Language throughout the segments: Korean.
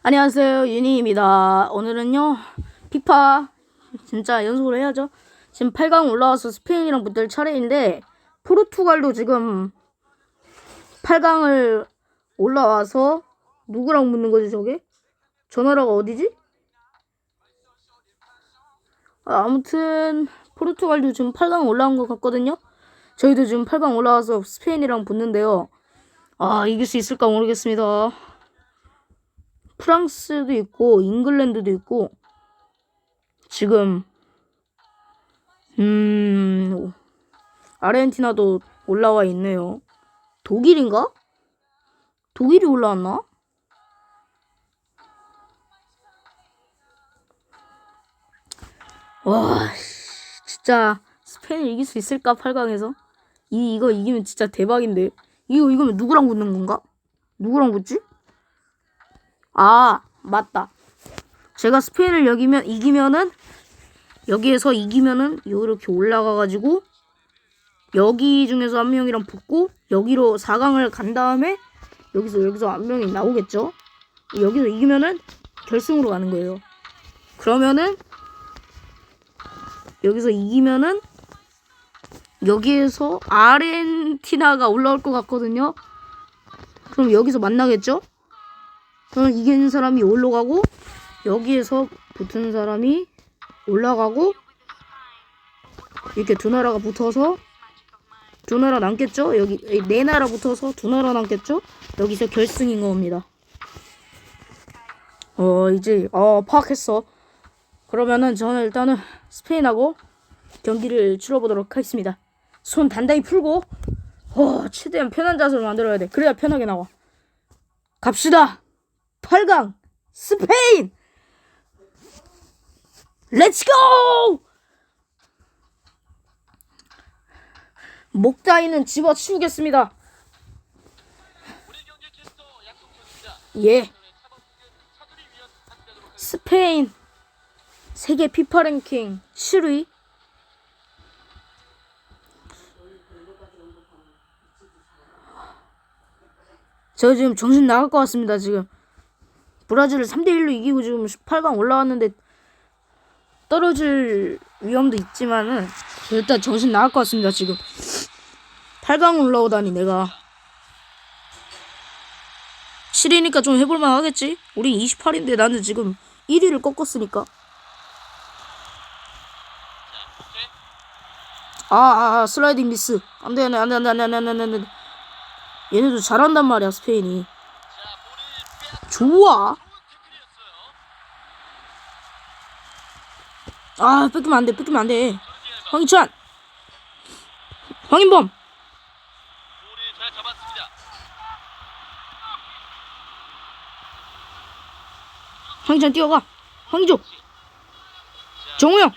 안녕하세요 유니입니다. 오늘은요 피파 진짜 연속으로 해야죠. 지금 8강 올라와서 스페인이랑 붙을 차례인데 포르투갈도 지금 8강을 올라와서 누구랑 붙는 거지 저게? 저 나라가 어디지? 아, 아무튼 포르투갈도 지금 8강 올라온 것 같거든요. 저희도 지금 8강 올라와서 스페인이랑 붙는데요. 아 이길 수 있을까 모르겠습니다 프랑스도 있고 잉글랜드도 있고 지금 음 아르헨티나도 올라와 있네요. 독일인가? 독일이 올라왔나? 와 씨, 진짜 스페인 이길 수 있을까 8강에서? 이 이거 이기면 진짜 대박인데. 이거 이거면 누구랑 붙는 건가? 누구랑 붙지? 아, 맞다. 제가 스페인을 여기면 이기면은 여기에서 이기면은 이렇게 올라가 가지고 여기 중에서 한 명이랑 붙고 여기로 4강을 간 다음에 여기서 여기서 한 명이 나오겠죠. 여기서 이기면은 결승으로 가는 거예요. 그러면은 여기서 이기면은 여기에서 아르헨티나가 올라올 것 같거든요. 그럼 여기서 만나겠죠? 그럼 이기는 사람이 올라가고 여기에서 붙은 사람이 올라가고 이렇게 두 나라가 붙어서 두 나라 남겠죠? 여기 네 나라 붙어서 두 나라 남겠죠? 여기서 결승인 겁니다. 어 이제 어 파악했어. 그러면은 저는 일단은 스페인하고 경기를 치러보도록 하겠습니다. 손 단단히 풀고 어 최대한 편한 자세를 만들어야 돼. 그래야 편하게 나와. 갑시다. 8강 스페인. 렛츠고 목 따위는 집어치우겠습니다. 예. 스페인 세계 피파 랭킹 7위. 저 지금 정신 나갈 것 같습니다 지금 브라질을 3대1로 이기고 지금 8강 올라왔는데 떨어질 위험도 있지만은 일단 정신 나갈 것 같습니다 지금. 8강 올라오다니 내가. 7위니까 좀 해볼만 하겠지? 우린 28인데 나는 지금 1위를 꺾었으니까. 아, 아, 아 슬라이딩 미스. 안돼 안돼 안돼 안돼 안돼 안돼 안돼. 얘네도 잘한단 말이야 스페인이 좋아. 아 뺏기면 안 돼 뺏기면 안 돼. 황희찬! 황인범. 황희찬 뛰어가. 황희조! 정우영?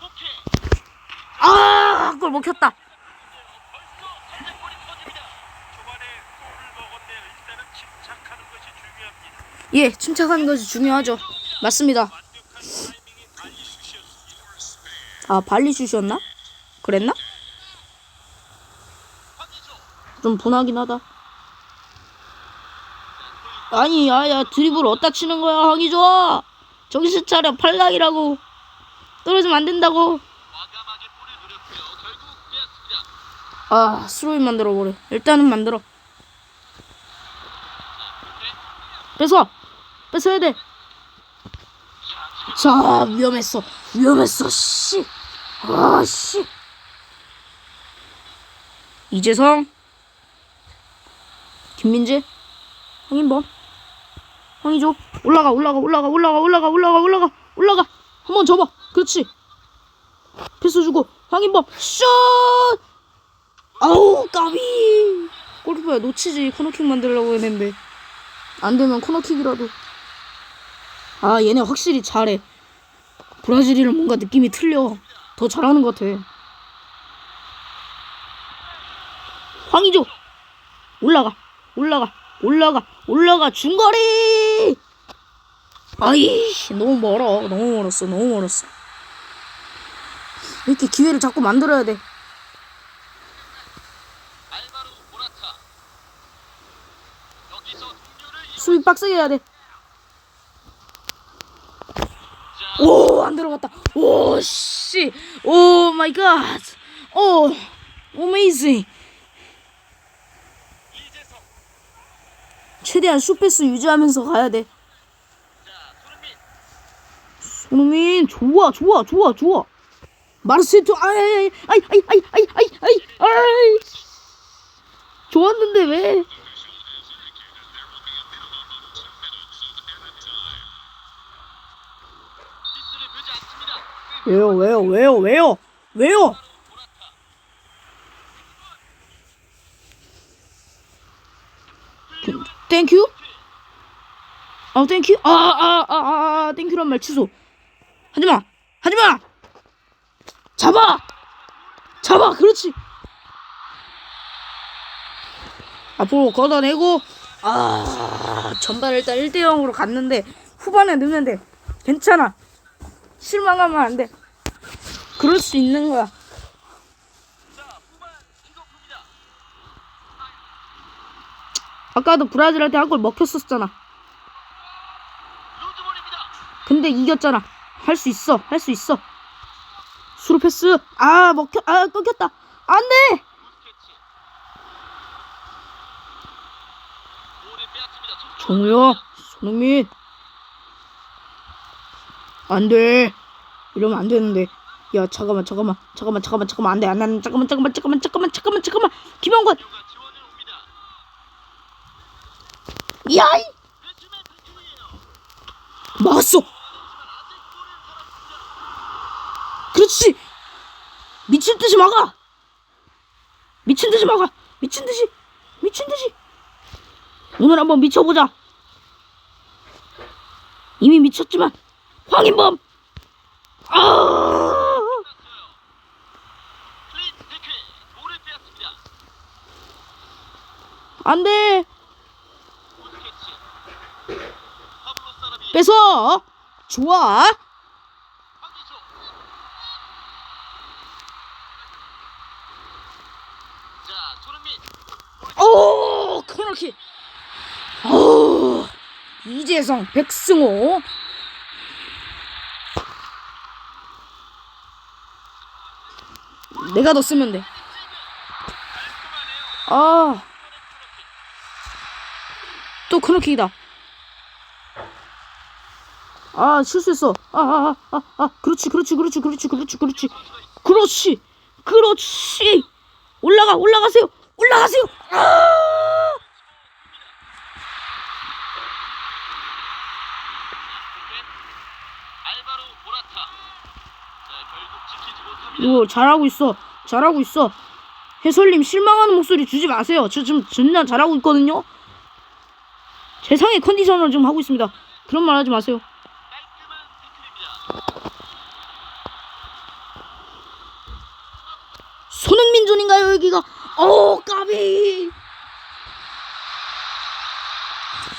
호케 아골 먹혔다 벌써 선제골이 터집니다. 초반에 골을 먹었네요. 일단은 침착하는 것이 중요합니다. 예 침착하는 것이 중요하죠. 맞습니다. 아 발리 슛이었나? 그랬나? 황희조 좀 분하긴 하다. 아니 야야 드리블 어디다 치는 거야 황희조? 정신 차려 팔랑이라고. 떨어지면 안 된다고. 아 스로인 만들어 버려 일단은 만들어. 뺏어 뺏어야 돼. 자, 위험했어. 위험했어. 씨. 아, 씨. 이재성. 김민재. 황인범. 황이죠. 뭐? 올라가, 올라가, 올라가, 올라가, 올라가, 올라가, 올라가, 올라가. 한번 접어. 그렇지. 패스 주고 황인범 뭐? 슛! 아우 까비 골프야, 놓치지 코너킥 만들려고 했는데 안 되면 코너킥이라도 아 얘네 확실히 잘해. 브라질이랑 뭔가 느낌이 틀려. 더 잘하는 것 같아. 황희조! 올라가. 올라가. 올라가. 올라가. 중거리! 아이 너무 멀어. 너무 멀었어. 너무 멀었어. 이렇게 기회를 자꾸 만들어야 돼. 수비 빡세게 해야 돼. 들어갔다. 오, 씨. 오 마이 갓. 오. 어메이징. 최대한 슈패스 유지하면서 가야 돼. 손흥민 좋아 좋아 좋아 좋아 마르세토 아이 아이 아이 아이 아이 아이 아이 좋았는데 왜 왜요 왜요 왜요 왜요? 왜요? 땡큐 아 땡큐 아아 아 아 땡큐란 말 취소. 하지마. 하지마. 잡아. 잡아. 그렇지. 앞으로 걷어내고 아 전반 일단 1대 0으로 갔는데 후반에 넣는데 괜찮아 실망하면 안 돼 그럴 수 있는 거야. 아까도 브라질한테 한 골 먹혔었잖아. 근데 이겼잖아 할 수 있어 할 수 있어 수루 패스 아 먹혀 아 끊겼다 빼앗습니다. 속도가 정우야 손흥민 안돼. 이러면 안 되는데. 야 잠깐만 잠깐만 잠깐만 잠깐만 잠깐만. 안돼 안돼 잠깐만 잠깐만 잠깐만 잠깐만 잠깐만 잠깐만. 김영권. 야이. 막았어. 그렇지. 미친 듯이 막아. 미친 듯이 막아. 미친 듯이 미친 듯이. 오늘 한번 미쳐보자. 이미 미쳤지만 황인범! 아! 안돼! 뺏어! 좋아! 오! 코너킥 오! 이재성 백승호! 내가 너 쓰면 돼. 아. 또 코너킥이다. 아, 실수했어. 아, 아, 아, 아, 아. 그렇지, 그렇지, 그렇지, 그렇지, 그렇지, 그렇지. 그렇지. 그렇지. 올라가, 올라가세요. 올라가세요. 아! 알바로 모라타. 자, 결국 지키지 못합니다. 이거 잘하고 있어. 잘하고 있어. 해설님 실망하는 목소리 주지 마세요. 저 지금 진짜 잘하고 있거든요. 최상의 컨디션을 지금 하고 있습니다. 그런 말 하지 마세요. 손흥민 존인가요 여기가? 오 까비.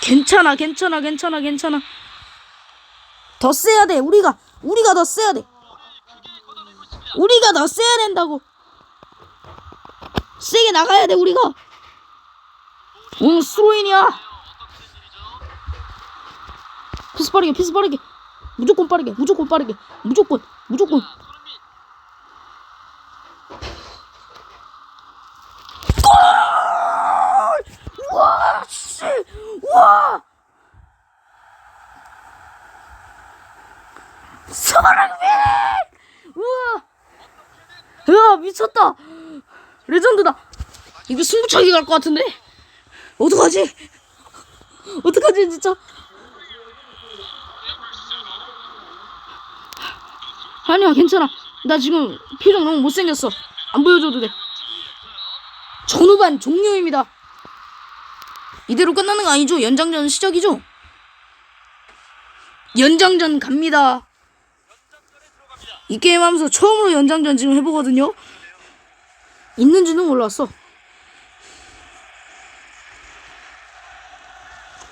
괜찮아 괜찮아 괜찮아 괜찮아. 더 세야 돼 우리가 우리가 더 세야 돼. 크게 걷어내고 있습니다. 우리가 더 세야 된다고. 세게 나가야 돼 우리가. 응 스로인이야. 피스 빠르게 피스 빠르게 무조건 빠르게 무조건 빠르게 무조건 무조건 자, 손흥민. 와 씨! 와 서랑빈 우와 야 미쳤다 레전드다. 이거 승부차기 갈 것 같은데? 어떡하지? 어떡하지 진짜? 아니야 괜찮아. 나 지금 표정 너무 못생겼어. 안 보여줘도 돼. 전후반 종료입니다. 이대로 끝나는 거 아니죠? 연장전 시작이죠? 연장전 갑니다. 이 게임 하면서 처음으로 연장전 지금 해보거든요 있는지는 몰랐어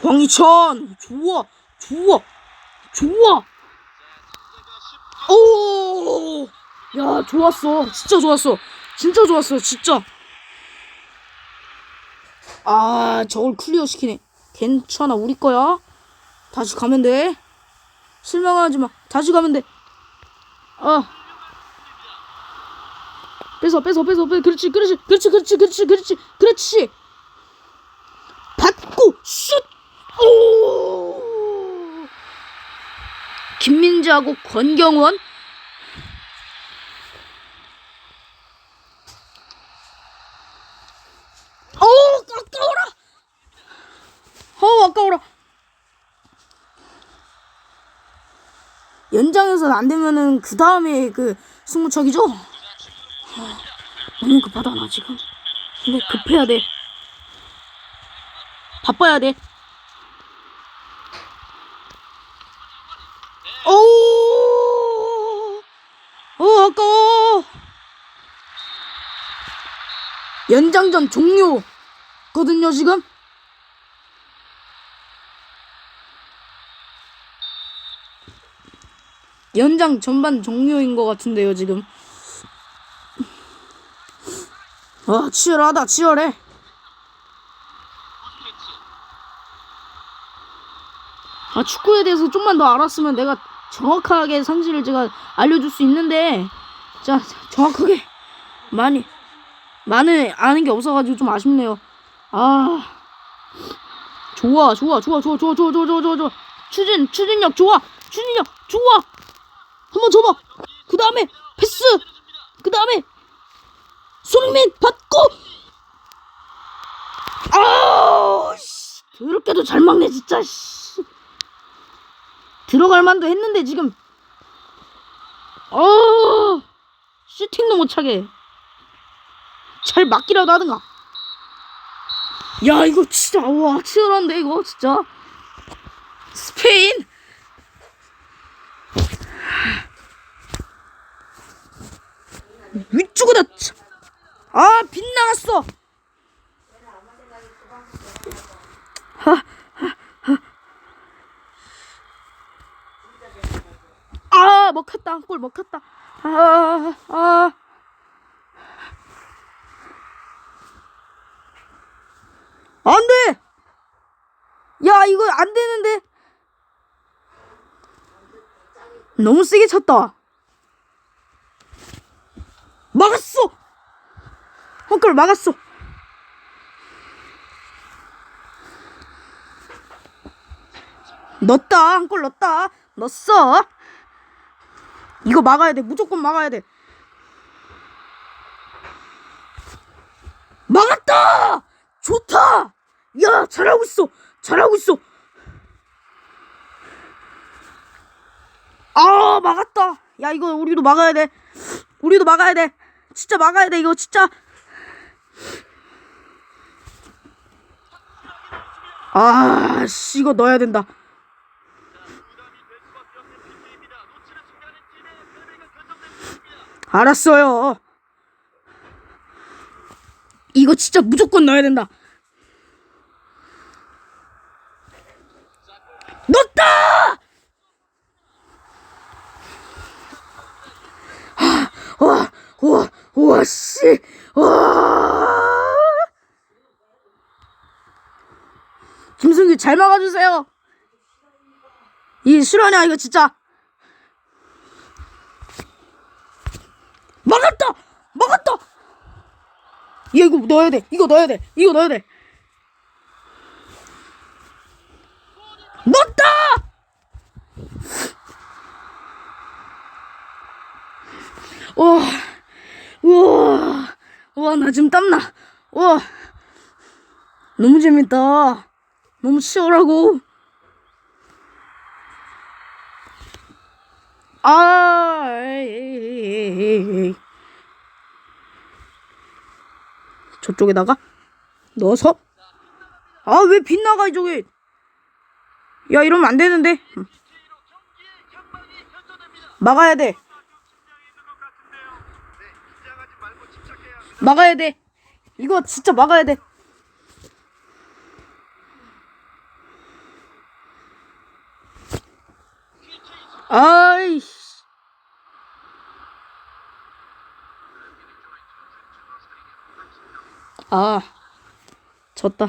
황희찬 좋아 좋아 좋아 오! 야, 좋았어. 진짜 좋았어. 진짜 좋았어. 진짜. 아, 저걸 클리어 시키네. 괜찮아 우리 거야 다시 가면 돼 실망하지 마 다시 가면 돼아 뺏어 뺏어 뺏어 뺏어. 그렇지 그렇지 그렇지 그렇지 그렇지 그렇지 그렇지. 받고 슛 오! 김민재하고 권경원. 어우 아까워라! 어우 아까워라! 연장에서 안 되면은 그 다음에 그 승부척이죠 아, 너무 급하다 나 지금. 근데 급해야 돼. 바빠야 돼. 어우! 어 아까워. 연장전 종료거든요 지금? 연장 전반 종료인 것 같은데요 지금 아 치열하다 치열해. 아 축구에 대해서 좀만 더 알았으면 내가 정확하게 상지를 제가 알려줄 수 있는데 자 정확하게 많이 많이 아는 게 없어가지고 좀 아쉽네요. 아. 좋아 좋아 좋아 좋아 좋아 좋아 좋아 좋아 좋아. 좋아 추진 추진력 좋아 추진력 좋아. 한번 줘봐 그 다음에 패스. 그 다음에 손흥민 받고! 아우 씨! 더럽게도 잘 막네 진짜 씨. 들어갈 만도 했는데 지금. 어 슈팅도 못 차게. 잘 막기라도 하든가. 야 이거 진짜 와 치열한데 이거 진짜. 스페인! 위쪽에다 차- 아 빗나갔어. 아 먹혔다. 골 먹혔다. 아, 아. 안 돼! 야 이거 안 되는데. 너무 세게 쳤다. 막았어 헛골 막았어 넣었다 한 골 넣었다 넣었어 이거 막아야 돼. 무조건 막아야 돼. 막았다! 좋다! 야, 잘하고 있어. 잘하고 있어. 아, 막았다. 야, 이거 우리도 막아야 돼. 우리도 막아야 돼. 진짜 막아야 돼. 이거 진짜. 아, 씨, 이거 넣어야 된다. 알았어요. 이거 진짜 무조건 넣어야 된다. 와, 와, 씨, 와. 김승규 잘 막아주세요. 이 실화냐 이거 진짜. 막았다! 막았다! 야, 이거 넣어야 돼. 이거 넣어야 돼. 이거 넣어야 돼. 넣었다! 와, 우와, 와, 나 지금 땀나. 와, 너무 재밌다. 너무 치열하고. 아. 저쪽에다가 넣어서 아 왜 빗나가 이쪽에 야 이러면 안 되는데. 막아야 돼 긴장이 있는 것 같은데요. 네, 긴장하지 말고 침착해야 합니다. 막아야 돼. 이거 진짜 막아야 돼. 아이씨. 아 졌다.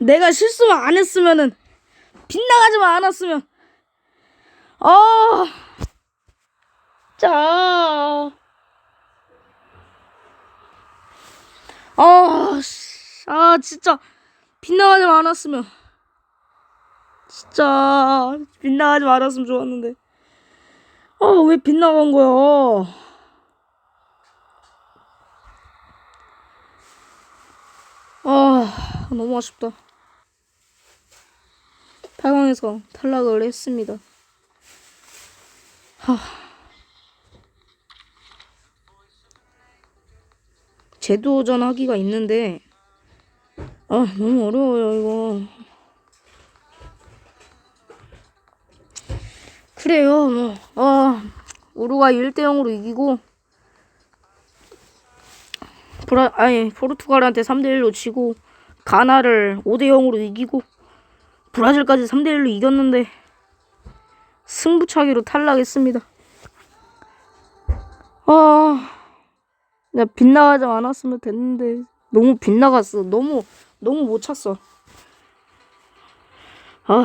내가 실수만 안 했으면은 빗나가지만 않았으면. 아 자. 아, 씨. 아 진짜. 빗나가지만 않았으면. 진짜. 빗나가지만 않았으면 좋았는데. 아왜 빗나간 거야? 아 너무 아쉽다. 8강에서 탈락을 했습니다. 하. 재도전 하기가 있는데 아 너무 어려워요 이거 그래요 뭐 아 우루과이 1대 0으로 이기고 브라 아니 포르투갈한테 3대 1로 지고 가나를 5대 0으로 이기고 브라질까지 3대 1로 이겼는데 승부차기로 탈락했습니다. 나 빗나가지 않았으면 됐는데 너무 빗나갔어. 너무 너무 못 찼어. 아,